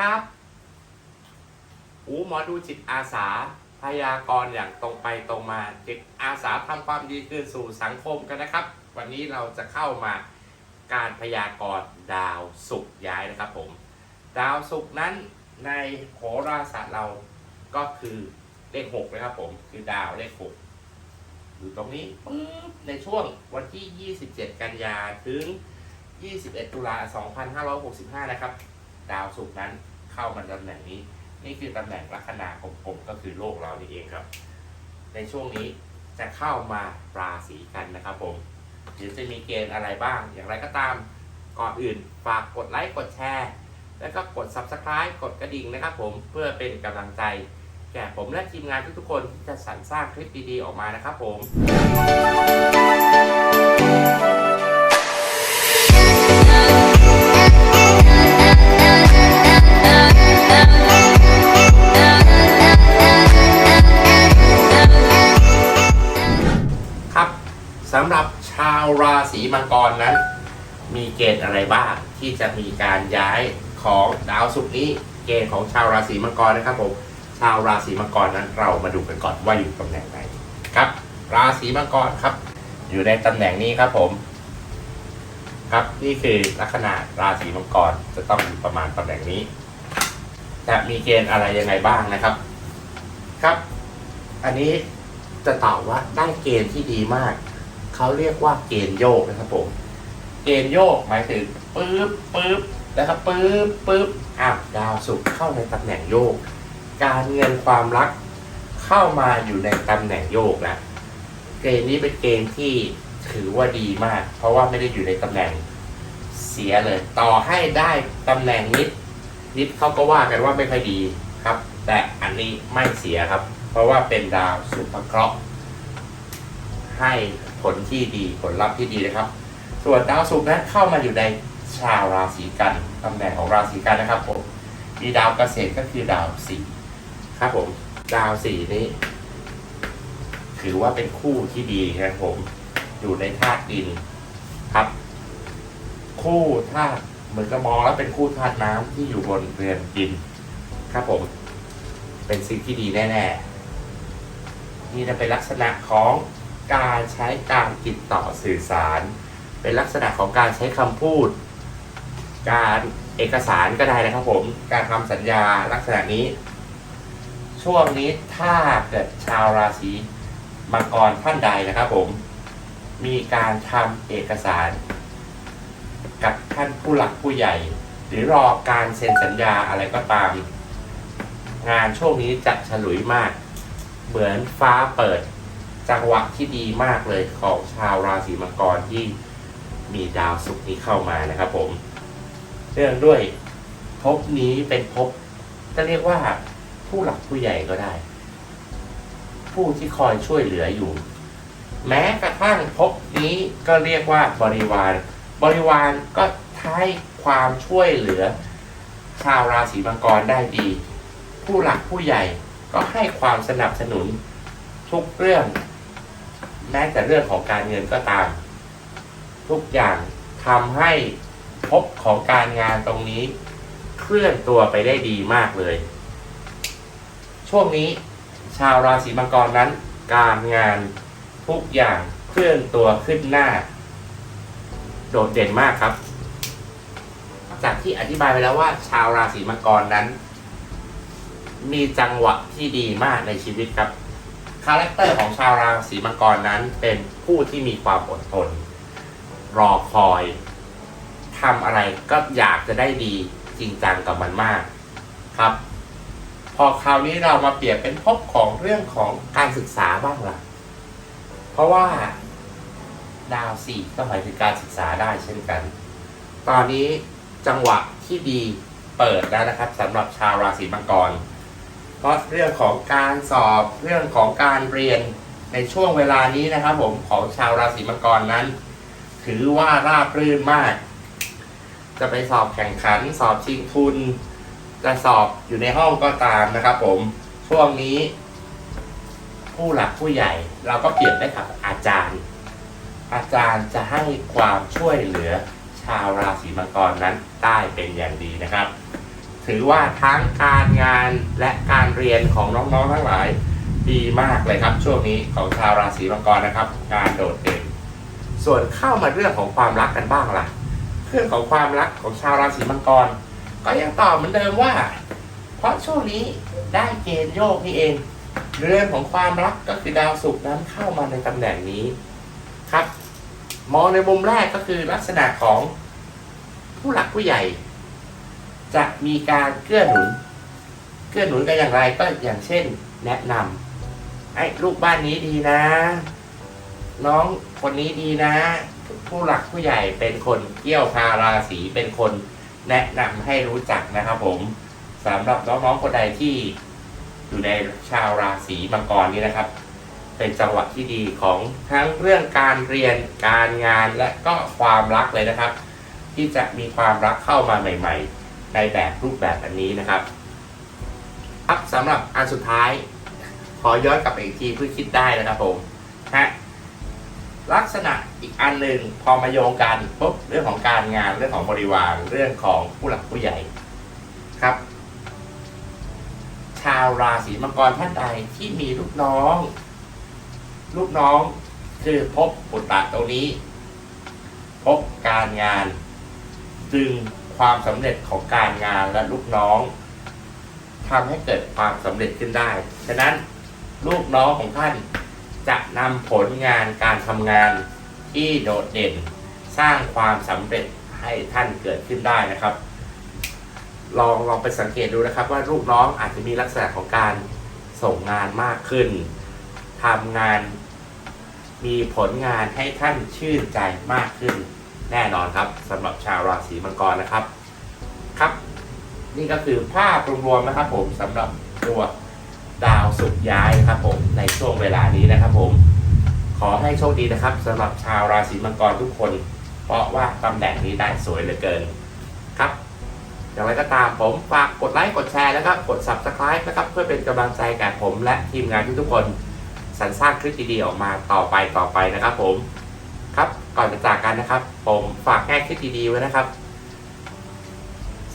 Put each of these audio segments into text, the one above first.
ครับอูหมอดูจิตอาสาพยากรณ์อย่างตรงไปตรงมาจิตอาสาทำความดีคืนสู่สังคมกันนะครับ วันนี้เราจะเข้ามาการพยากรณ์ดาวศุกร์ย้ายนะครับผม ดาวศุกร์นั้นในโหราศาสตร์เราก็คือเลขหกนะครับผมคือดาวเลขหกอยู่ตรงนี้ในช่วงวันที่ 27 กันยาถึง 21 ตุลา 2565 นะครับ ดาวศุกนั้นเข้ามาตำแหน่งนี้ นี่คือตำแหน่งลัคนากลมๆก็คือโลกเรานี่เองครับ ในช่วงนี้จะเข้ามาราศีกันนะครับผมเดี๋ยวจะมีเกณฑ์อะไรบ้าง อย่างไรก็ตามก่อนอื่นฝากกดไลค์กดแชร์ แล้วก็กด Subscribe กดกระดิ่งนะครับผมเพื่อเป็นกำลังใจแก่ผมและทีมงานทุกๆคนที่จะสรรสร้างคลิปดีๆออกมานะครับผม ราศีมังกรนั้น มีเกณฑ์อะไรบ้างที่จะมีการย้ายของดาวศุกร์นี้ เกณฑ์ของชาวราศีมังกรนะครับผมชาวราศีมังกรนั้นเรามาดูกันก่อนว่าอยู่ตำแหน่งไหนครับ ราศีมังกรครับ อยู่ในตำแหน่งนี้ครับผม ครับนี่คือลัคนาราศีมังกรจะต้องอยู่ประมาณตำแหน่งนี้จะมีเกณฑ์อะไรยังไงบ้างนะครับครับ อันนี้จะตอบว่าได้เกณฑ์ที่ดีมาก เขาเรียกว่าเกณฑ์โยกนะครับผม เกณฑ์โยกหมายถึงปึ๊บปึ๊บแล้วก็ปึ๊บปึ๊บอ้าวดาวศุกร์เข้าในตำแหน่งโยก การเงินความรักเข้ามาอยู่ในตำแหน่งโยกแล้วเกณฑ์นี้เป็นเกณฑ์ที่ถือว่าดีมาก เพราะว่าไม่ได้อยู่ในตำแหน่งเสียเลย ต่อให้ได้ตำแหน่งนิด นิดเขาก็ว่ากันว่าไม่ค่อยดีครับ แต่อันนี้ไม่เสียครับ เพราะว่าเป็นดาวสุภเคราะห์ให้ ผลที่ดีผลลัพธ์ที่ดีนะครับ ส่วนดาวศุกร์นั้นเข้ามาอยู่ในชาวราศีกันตำแหน่งของราศีกันนะครับผมมีดาวเกษตรก็คือดาวสีครับผมดาวสีนี้ ถือว่าเป็นคู่ที่ดีนะครับผม อยู่ในธาตุดินครับ คู่ธาตุเหมือนกับมองแล้วเป็นคู่ธาตุน้ำที่อยู่บนเรือนดิน ครับผม เป็นสิ่งที่ดีแน่ ๆ นี่จะเป็นลักษณะของ การใช้การติดต่อสื่อสาร เป็นลักษณะของการใช้คำพูด การเอกสารก็ได้นะครับผม การทำสัญญาลักษณะนี้ ช่วงนี้ถ้าเกิดชาวราศีมังกรท่านใดนะครับผม มีการทำเอกสาร กับท่านผู้หลักผู้ใหญ่ หรือรอการเซ็นสัญญาอะไรก็ตาม งานช่วงนี้จะฉลุยมาก เหมือนฟ้าเปิด จังหวะที่ดีมากเลยของชาวราศีมังกรที่มีดาวศุกร์นี้เข้ามานะครับ ผมเนื่องด้วยภพนี้เป็นภพจะเรียกว่าผู้หลักผู้ใหญ่ก็ได้ ผู้ที่คอยช่วยเหลืออยู่ แม้กระทั่งภพนี้ก็เรียกว่าบริวาร บริวารก็ให้ความช่วยเหลือ ชาวราศีมังกรได้ดี ผู้หลักผู้ใหญ่ก็ให้ความสนับสนุนทุกเรื่อง แม้แต่เรื่องของการเงินก็ตาม ทุกอย่างทำให้พบของการงานตรงนี้ เคลื่อนตัวไปได้ดีมากเลย ช่วงนี้ชาวราศีมังกรนั้น การงานทุกอย่างเคลื่อนตัวขึ้นหน้า โดดเด่นมากครับ จากที่อธิบายไปแล้วว่า ชาวราศีมังกรนั้น มีจังหวะที่ดีมากในชีวิตครับ คาแรคเตอร์ของชาวราศีมังกรนั้นเป็นผู้ที่มีความอดทน รอคอยทำอะไรก็อยากจะได้ดีจริงจังกับมันมากครับ พอคราวนี้เรามาเปรียบเป็นพบของเรื่องของการศึกษาบ้างล่ะ เพราะว่าดาวสี่ก็หมายถึงการศึกษาได้เช่นกัน ตอนนี้จังหวะที่ดีเปิดแล้วนะครับสำหรับชาวราศีมังกร เพราะเรื่องของการสอบเรื่องของการเรียนในช่วงเวลานี้นะครับ ผมของชาวราศีมังกรนั้น ถือว่าราบรื่นมาก จะไปสอบแข่งขัน สอบชิงทุน จะสอบอยู่ในห้องก็ตามนะครับ ผมช่วงนี้ ผู้หลักผู้ใหญ่ เราก็เปรียบได้กับอาจารย์ อาจารย์จะให้ความช่วยเหลือชาวราศีมังกรนั้นได้เป็นอย่างดีนะครับ ถือว่าทั้งการงานและการเรียนของน้องๆทั้งหลาย ดีมากเลยครับช่วงนี้ของชาวราศีมังกรนะครับการโดดเด่นส่วนเข้ามาเรื่องของความรักกันบ้างล่ะเรื่องของความรักของชาวราศีมังกร ก็ยังตอบเหมือนเดิมว่า เพราะช่วงนี้ได้เกณฑ์โยกนี่เอง เรื่องของความรักก็คือดาวศุกร์นั้นเข้ามาในตำแหน่งนี้ครับ มองในมุมแรกก็คือลักษณะของผู้หลักผู้ใหญ่ จะมีการเกื้อหนุน เกื้อหนุนกันอย่างไรก็อย่างเช่น แนะนำไอ้ลูกบ้านนี้ดีนะ น้องคนนี้ดีนะ ผู้หลักผู้ใหญ่เป็นคนเกี่ยวพาราศีเป็นคนแนะนำให้รู้จักนะครับผมสำหรับน้องๆคนใดที่อยู่ในชาวราศีมังกรนี้นะครับ เป็นจังหวะที่ดีของทั้งเรื่องการเรียนการงานและก็ความรักเลยนะครับ ที่จะมีความรักเข้ามาใหม่ ๆ ในแบบรูปแบบอันนี้นะครับครับสำหรับอันสุดท้าย ขอย้อนกลับไปอีกทีเพื่อคิดได้นะครับผมฮะลักษณะอีกอันหนึ่งพอมาโยงกันปุ๊บเรื่องของการงานเรื่องของบริวารเรื่องของผู้หลักผู้ใหญ่ครับ ชาวราศีมังกรท่านใดที่มีลูกน้อง ลูกน้องคือพบปุตตะตรงนี้ พบการงานจึง ความสำเร็จของการงานและลูกน้องทำให้เกิดความสำเร็จขึ้นได้ ฉะนั้นลูกน้องของท่านจะนำผลงานการทำงานที่โดดเด่น สร้างความสำเร็จให้ท่านเกิดขึ้นได้นะครับ ลองลองไปสังเกตดูนะครับ ว่าลูกน้องอาจจะมีลักษณะของการส่งงานมากขึ้นทำงานมีผลงานให้ท่านชื่นใจมากขึ้น แน่นอนครับสำหรับชาวราศีมังกรนะครับครับ นี่ก็คือภาพรวมๆนะครับ ผมสำหรับตัวดาวสุกย้ายนะครับ ผมในช่วงเวลานี้นะครับ ผมขอให้โชคดีนะครับสำหรับชาวราศีมังกรทุกคน เพราะว่าตำแหน่งนี้ได้สวยเหลือเกินครับอย่างไรก็ตามผมฝากกดไลค์กดแชร์แล้วก็กด subscribe นะครับเพื่อเป็นกำลังใจแก่ผมและทีมงานทุกๆคนสรรสร้างคลิปดีๆออกมาต่อไปต่อไปนะครับผม ก่อนจะจากกันนะครับ ผมฝากแง่คิดดีๆไว้นะครับ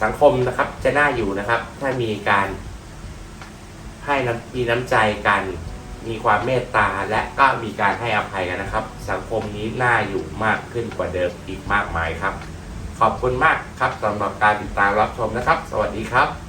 สังคมนะครับจะน่าอยู่นะครับ ถ้ามีการให้น้ำมีน้ำใจกันมีความเมตตาและก็มีการให้อภัยกันนะครับ สังคมนี้น่าอยู่มากขึ้นกว่าเดิมอีกมากมายครับ ขอบคุณมากครับสำหรับการติดตามรับชมนะครับ สวัสดีครับ